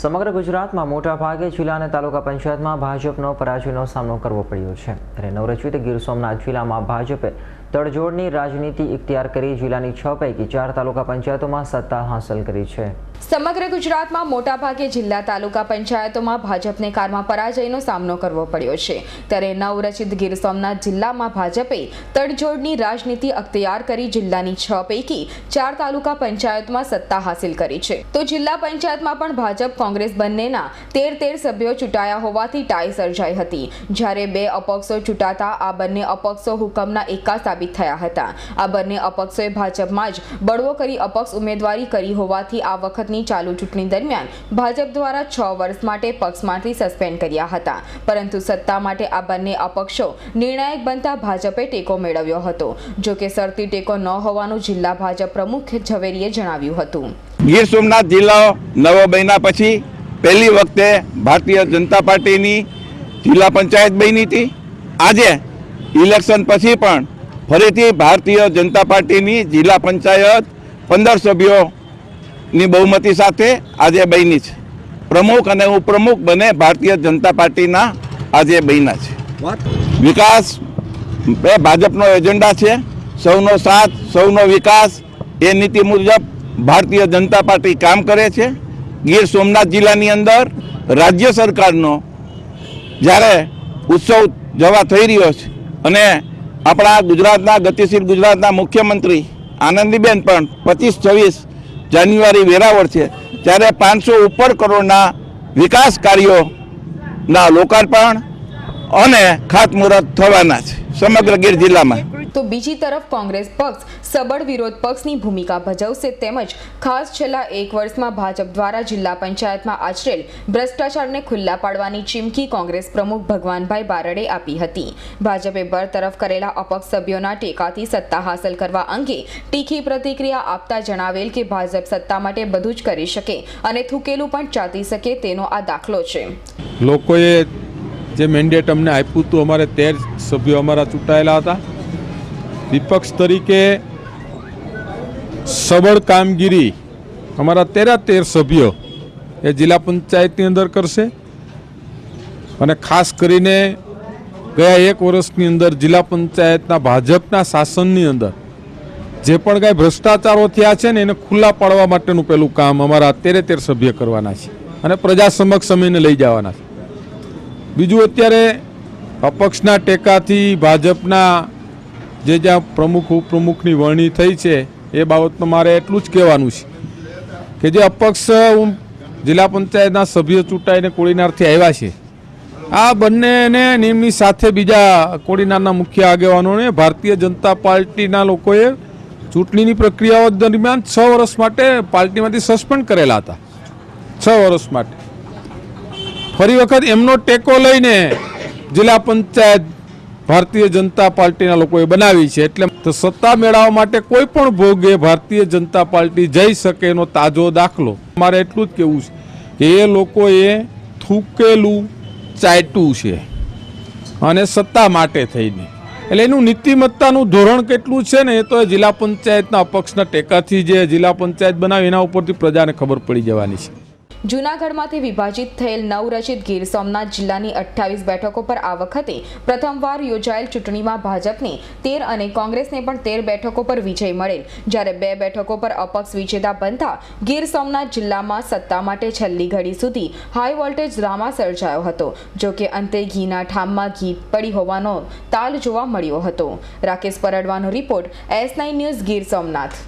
સમગ્ર ગુજરાતમાં મોટાભાગે જિલ્લા અને તાલુકા પંચાયતમાં ભાજપનો પરાજયનો સામનો કરવો પડ્યો છે. ત્યારે નવરચિત ગીર સોમનાથ જિલ્લામાં ભાજપે તડજોડની રાજનીતિ ઇખ્તિયાર કરી જિલ્લાની છ પૈકી ચાર તાલુકા પંચાયતોમાં સત્તા હાંસલ કરી છે. સમગ્ર ગુજરાતમાં મોટાભાગે જિલ્લા તાલુકા પંચાયતોમાં ભાજપને કારમાં પરાજયનો સામનો કરવો પડ્યો છે. ત્યારે નવરચિત ગીર સોમનાથ જિલ્લામાં ભાજપે તડજોડની રાજનીતિ અખ્તિયાર કરી જિલ્લાની છ પૈકી ચાર તાલુકા પંચાયતમાં સત્તા હાંસલ કરી છે. તો જિલ્લા પંચાયતમાં પણ ભાજપ, કોંગ્રેસ બંનેના તેર તેર સભ્યો ચૂંટાયા હોવાથી ટાઈ સર્જાઈ હતી. જ્યારે બે અપક્ષો ચૂંટાતા, આ બંને અપક્ષો હુકમના એકા સાબિત થયા હતા. આ બંને અપક્ષોએ ભાજપમાં જ બળવો કરી અપક્ષ ઉમેદવારી કરી હોવાથી આ વખતની ચાલુ ચૂંટણી દરમિયાન ભાજપ દ્વારા છ વર્ષ માટે પક્ષમાંથી સસ્પેન્ડ કર્યા હતા. પરંતુ સત્તા માટે આ બંને અપક્ષો નિર્ણાયક બનતા ભાજપે ટેકો મેળવ્યો હતો. જો કે સરતી ટેકો ન હોવાનું જિલ્લા ભાજપ પ્રમુખ ઝવેરીએ જણાવ્યું હતું. ગીર સોમનાથ જિલ્લા નવો બન્યા પછી પહેલી વખતે ભારતીય જનતા પાર્ટીની જિલ્લા પંચાયત બની હતી. આજે ઇલેક્શન પછી પણ ફરીથી ભારતીય જનતા પાર્ટીની જિલ્લા પંચાયત પંદર સભ્યોની બહુમતી સાથે આજે બની છે. પ્રમુખ અને ઉપપ્રમુખ બંને ભારતીય જનતા પાર્ટીના આજે બન્યા છે. વિકાસ એ ભાજપનો એજન્ડા છે. સૌનો સાથ સૌનો વિકાસ એ નીતિ મુજબ ભારતીય જનતા પાર્ટી કામ કરે છે. ગીર સોમનાથ જિલ્લાની અંદર રાજ્ય સરકારનો જ્યારે ઉત્સવ જવા થઈ રહ્યો છે અને આપણા ગુજરાતના ગતિશીલ ગુજરાતના મુખ્યમંત્રી આનંદીબેન પણ પચીસ છવ્વીસ જાન્યુઆરી વેરાવળ છે. ત્યારે પાંચસો ઉપર કરોડના વિકાસ કાર્યોના લોકાર્પણ અને ખાતમુહૂર્ત થવાના છે સમગ્ર ગીર જિલ્લામાં. તો બીજી તરફ કોંગ્રેસ પક્ષ સબળ વિરોધ પક્ષની ભૂમિકા ભજવશે તેમજ ખાસ છેલ્લા એક વર્ષમાં ભાજપ દ્વારા જિલ્લા પંચાયતમાં આચરેલ ભ્રષ્ટાચારને ખુલ્લા પાડવાની ચીમકી કોંગ્રેસ પ્રમુખ ભગવાનભાઈ બારડે આપી હતી. ભાજપે બરતરફ કરેલા અપક્ષ સભ્યોના ટેકાથી સત્તા હાંસલ કરવા અંગે તીખી પ્રતિક્રિયા આપતા જણાવેલ કે ભાજપ સત્તા માટે બધું જ કરી શકે અને થૂકેલું પણ ચાતી શકે તેનો આ દાખલો છે. લોકોએ જે મેન્ડેટ અમને આપ્યું હતું, અમારે તેર સભ્યો અમારા ચૂંટાયેલા હતા. વિપક્ષ તરીકે સબળ કામગીરી અમારા તેરા તેર સભ્યો એ જિલ્લા પંચાયતની અંદર કરશે. અને ખાસ કરીને ગયા એક વર્ષની અંદર જિલ્લા પંચાયતના ભાજપના શાસનની અંદર જે પણ કાંઈ ભ્રષ્ટાચારો થયા છે ને એને ખુલ્લા પાડવા માટેનું પેલું કામ અમારા તેરે તેર સભ્ય કરવાના છે. અને પ્રજા સમક્ષ અમે લઈ જવાના છે. બીજું અત્યારે અપક્ષના ટેકાથી ભાજપના જે જ્યાં પ્રમુખ, ઉપપ્રમુખની વરણી થઈ છે એ બાબતમાં મારે એટલું જ કહેવાનું છે કે જે અપક્ષ જિલ્લા પંચાયતના સભ્યો ચૂંટાઈને કોડીનારથી આવ્યા છે, આ બંનેને નિમની સાથે બીજા કોળીનારના મુખ્ય આગેવાનોને ભારતીય જનતા પાર્ટીના લોકોએ ચૂંટણીની પ્રક્રિયાઓ દરમિયાન છ વર્ષ માટે પાર્ટીમાંથી સસ્પેન્ડ કરેલા હતા. છ વર્ષ માટે. ફરી વખત એમનો ટેકો લઈને જિલ્લા પંચાયત ભારતીય જનતા પાર્ટીના લોકોએ બનાવી છે. એટલે સત્તા મેળવવા માટે કોઈ પણ ભોગે ભારતીય જનતા પાર્ટી જઈ શકે એનો તાજો દાખલો. મારે એટલું જ કહેવું છે કે એ લોકોએ થૂકેલું ચાટ્યું છે અને સત્તા માટે થઈને. એટલે એનું નીતિમત્તાનું ધોરણ કેટલું છે ને એ તો જિલ્લા પંચાયતના અપક્ષના ટેકાથી જે જિલ્લા પંચાયત બનાવી એના ઉપરથી પ્રજાને ખબર પડી જવાની છે. જૂનાગઢમાંથી વિભાજિત થયેલ નવરચિત ગીર સોમનાથ જિલ્લાની અઠ્ઠાવીસ બેઠકો પર આ વખતે પ્રથમવાર યોજાયેલ ચૂંટણીમાં ભાજપને તેર અને કોંગ્રેસને પણ તેર બેઠકો પર વિજય મળેલ. જ્યારે બે બેઠકો પર અપક્ષ વિજેતા બનતા ગીર સોમનાથ જિલ્લામાં સત્તા માટે છેલ્લી ઘડી સુધી હાઈ વોલ્ટેજ ડ્રામા સર્જાયો હતો, જો કે અંતે ઘીના ઠામમાં ઘી પડી હોવાનો તાલ જોવા મળ્યો હતો. Rakesh પરડવાનો report S nine news Gir Somnath.